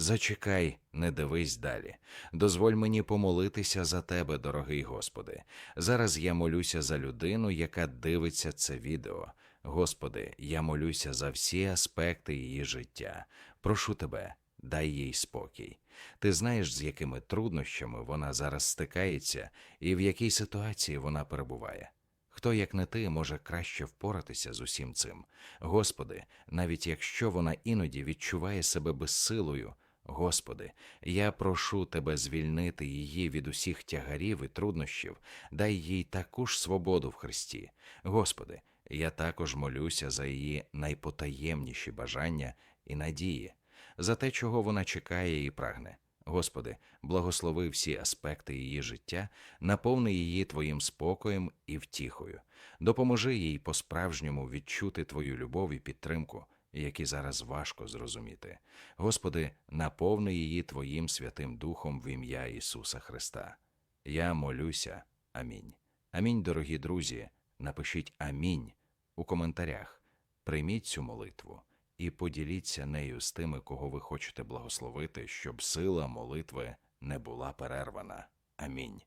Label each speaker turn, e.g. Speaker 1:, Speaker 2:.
Speaker 1: Зачекай, не дивись далі. Дозволь мені помолитися за тебе, дорогий Господи. Зараз я молюся за людину, яка дивиться це відео. Господи, я молюся за всі аспекти її життя. Прошу тебе, дай їй спокій. Ти знаєш, з якими труднощами вона зараз стикається і в якій ситуації вона перебуває. Хто, як не ти, може краще впоратися з усім цим? Господи, навіть якщо вона іноді відчуває себе безсилою, Господи, я прошу Тебе звільнити її від усіх тягарів і труднощів, дай їй таку ж свободу в Христі. Господи, я також молюся за її найпотаємніші бажання і надії, за те, чого вона чекає і прагне. Господи, благослови всі аспекти її життя, наповни її Твоїм спокоєм і втіхою. Допоможи їй по-справжньому відчути Твою любов і підтримку, які зараз важко зрозуміти. Господи, наповни її Твоїм Святим Духом в ім'я Ісуса Христа. Я молюся. Амінь. Амінь, дорогі друзі. Напишіть Амінь у коментарях. Прийміть цю молитву і поділіться нею з тими, кого ви хочете благословити, щоб сила молитви не була перервана. Амінь.